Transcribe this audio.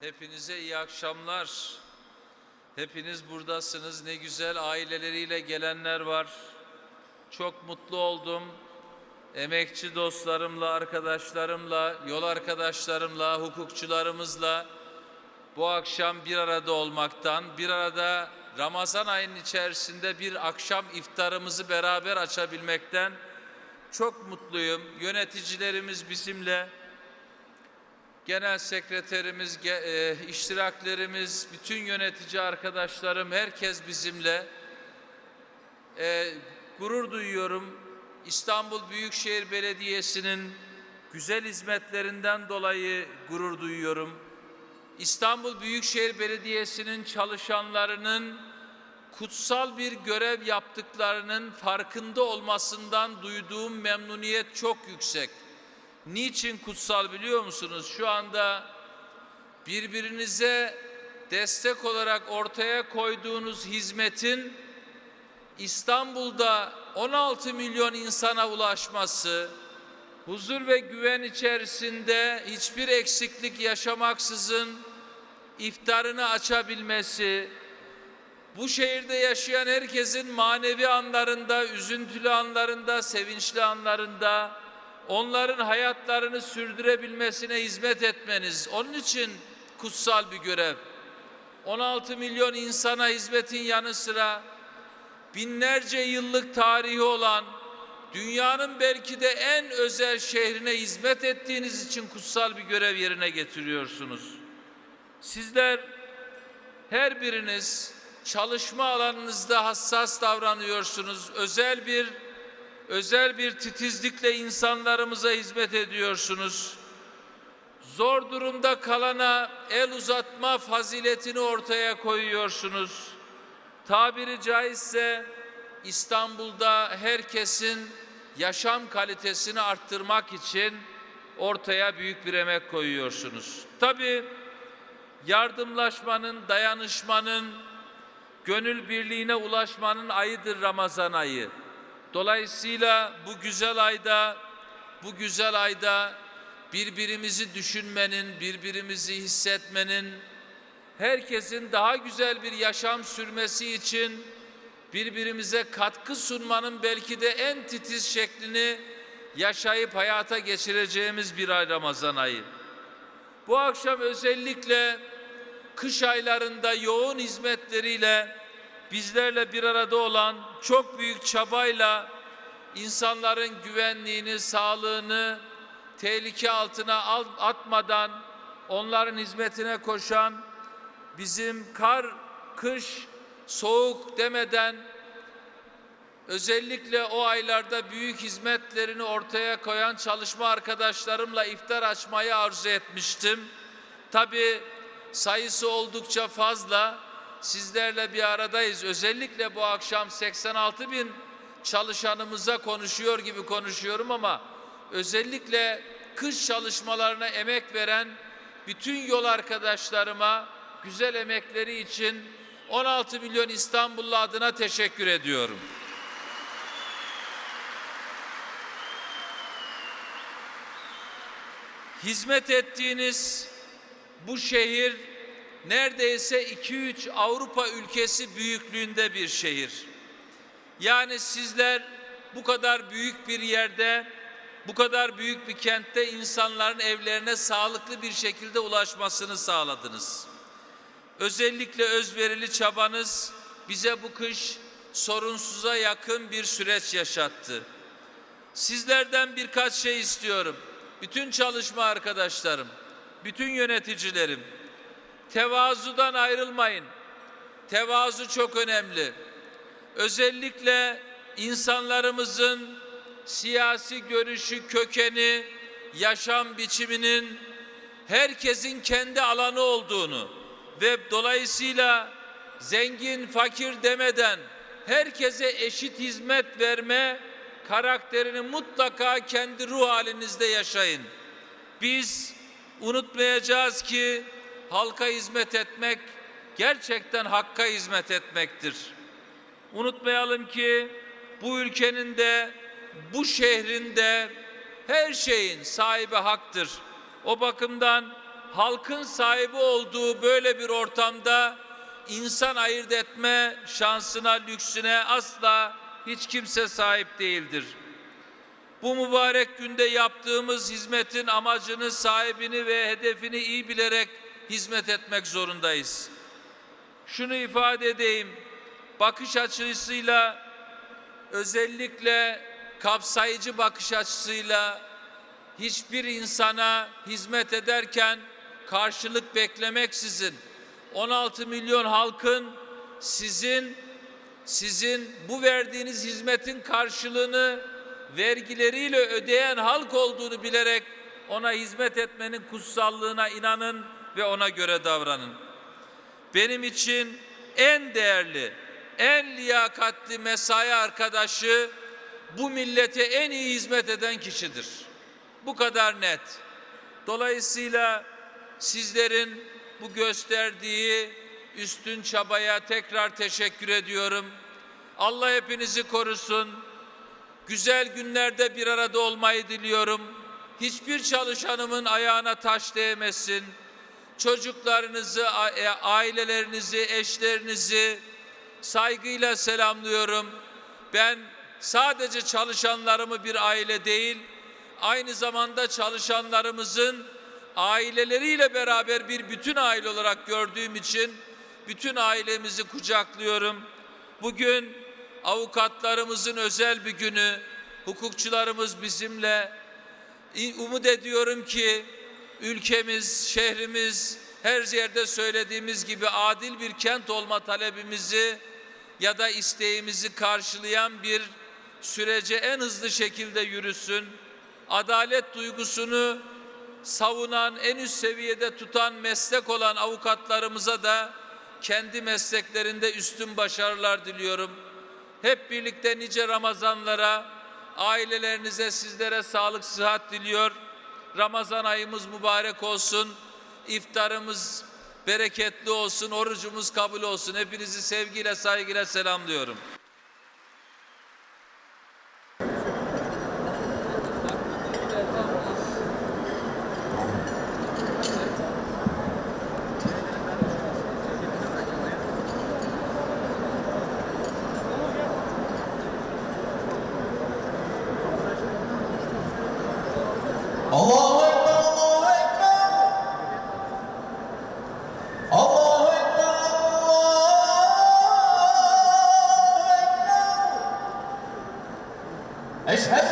Hepinize iyi akşamlar. Hepiniz buradasınız. Ne güzel aileleriyle gelenler var. Çok mutlu oldum. Emekçi dostlarımla, arkadaşlarımla, yol arkadaşlarımla, hukukçularımızla bu akşam bir arada olmaktan, bir arada Ramazan ayının içerisinde bir akşam iftarımızı beraber açabilmekten çok mutluyum. Yöneticilerimiz bizimle, genel sekreterimiz, e, iştiraklerimiz, bütün yönetici arkadaşlarım, herkes bizimle. E, gurur duyuyorum. İstanbul Büyükşehir Belediyesi'nin güzel hizmetlerinden dolayı gurur duyuyorum. İstanbul Büyükşehir Belediyesi'nin çalışanlarının kutsal bir görev yaptıklarının farkında olmasından duyduğum memnuniyet çok yüksek. Niçin kutsal biliyor musunuz? Şu anda birbirinize destek olarak ortaya koyduğunuz hizmetin İstanbul'da 16 milyon insana ulaşması, huzur ve güven içerisinde hiçbir eksiklik yaşamaksızın iftarını açabilmesi, bu şehirde yaşayan herkesin manevi anlarında, üzüntülü anlarında, sevinçli anlarında onların hayatlarını sürdürebilmesine hizmet etmeniz. Onun için kutsal bir görev. 16 milyon insana hizmetin yanı sıra binlerce yıllık tarihi olan dünyanın belki de en özel şehrine hizmet ettiğiniz için kutsal bir görev yerine getiriyorsunuz. Sizler her biriniz çalışma alanınızda hassas davranıyorsunuz. Özel bir özel bir titizlikle insanlarımıza hizmet ediyorsunuz. Zor durumda kalana el uzatma faziletini ortaya koyuyorsunuz. Tabiri caizse İstanbul'da herkesin yaşam kalitesini arttırmak için ortaya büyük bir emek koyuyorsunuz. Tabii yardımlaşmanın, dayanışmanın, gönül birliğine ulaşmanın ayıdır Ramazan ayı. Dolayısıyla bu güzel ayda, bu güzel ayda birbirimizi düşünmenin, birbirimizi hissetmenin, herkesin daha güzel bir yaşam sürmesi için birbirimize katkı sunmanın belki de en titiz şeklini yaşayıp hayata geçireceğimiz bir ay Ramazan ayı. Bu akşam özellikle kış aylarında yoğun hizmetleriyle bizlerle bir arada olan çok büyük çabayla insanların güvenliğini, sağlığını tehlike altına al- atmadan onların hizmetine koşan bizim kar, kış, soğuk demeden özellikle o aylarda büyük hizmetlerini ortaya koyan çalışma arkadaşlarımla iftar açmayı arzu etmiştim. Tabii sayısı oldukça fazla. Sizlerle bir aradayız. Özellikle bu akşam 86 bin çalışanımıza konuşuyor gibi konuşuyorum ama özellikle kış çalışmalarına emek veren bütün yol arkadaşlarıma güzel emekleri için 16 milyon İstanbullu adına teşekkür ediyorum. Hizmet ettiğiniz bu şehir neredeyse 2-3 Avrupa ülkesi büyüklüğünde bir şehir. Yani sizler bu kadar büyük bir yerde, bu kadar büyük bir kentte insanların evlerine sağlıklı bir şekilde ulaşmasını sağladınız. Özellikle özverili çabanız bize bu kış sorunsuza yakın bir süreç yaşattı. Sizlerden birkaç şey istiyorum. Bütün çalışma arkadaşlarım, bütün yöneticilerim, tevazudan ayrılmayın. Tevazu çok önemli. Özellikle insanlarımızın siyasi görüşü, kökeni, yaşam biçiminin herkesin kendi alanı olduğunu ve dolayısıyla zengin, fakir demeden herkese eşit hizmet verme karakterini mutlaka kendi ruh halinizde yaşayın. Biz unutmayacağız ki halka hizmet etmek gerçekten hakka hizmet etmektir. Unutmayalım ki bu ülkenin de bu şehrin de her şeyin sahibi haktır. O bakımdan halkın sahibi olduğu böyle bir ortamda insan ayırt etme şansına, lüksüne asla hiç kimse sahip değildir. Bu mübarek günde yaptığımız hizmetin amacını, sahibini ve hedefini iyi bilerek hizmet etmek zorundayız. Şunu ifade edeyim, bakış açısıyla özellikle kapsayıcı bakış açısıyla hiçbir insana hizmet ederken karşılık beklemeksizin 16 milyon halkın sizin sizin bu verdiğiniz hizmetin karşılığını vergileriyle ödeyen halk olduğunu bilerek ona hizmet etmenin kutsallığına inanın ve ona göre davranın. Benim için en değerli, en liyakatli mesai arkadaşı bu millete en iyi hizmet eden kişidir. Bu kadar net. Dolayısıyla sizlerin bu gösterdiği üstün çabaya tekrar teşekkür ediyorum. Allah hepinizi korusun. Güzel günlerde bir arada olmayı diliyorum. Hiçbir çalışanımın ayağına taş değmesin. Çocuklarınızı, e, ailelerinizi, eşlerinizi saygıyla selamlıyorum. Ben sadece çalışanlarımı bir aile değil, aynı zamanda çalışanlarımızın aileleriyle beraber bir bütün aile olarak gördüğüm için bütün ailemizi kucaklıyorum. Bugün avukatlarımızın özel bir günü, hukukçularımız bizimle. Umut ediyorum ki ülkemiz, şehrimiz her yerde söylediğimiz gibi adil bir kent olma talebimizi ya da isteğimizi karşılayan bir sürece en hızlı şekilde yürüsün. Adalet duygusunu savunan, en üst seviyede tutan meslek olan avukatlarımıza da kendi mesleklerinde üstün başarılar diliyorum. Hep birlikte nice Ramazanlara, ailelerinize, sizlere sağlık, sıhhat diliyor. Ramazan ayımız mübarek olsun. İftarımız bereketli olsun, orucumuz kabul olsun. Hepinizi sevgiyle, saygıyla selamlıyorum. أشهد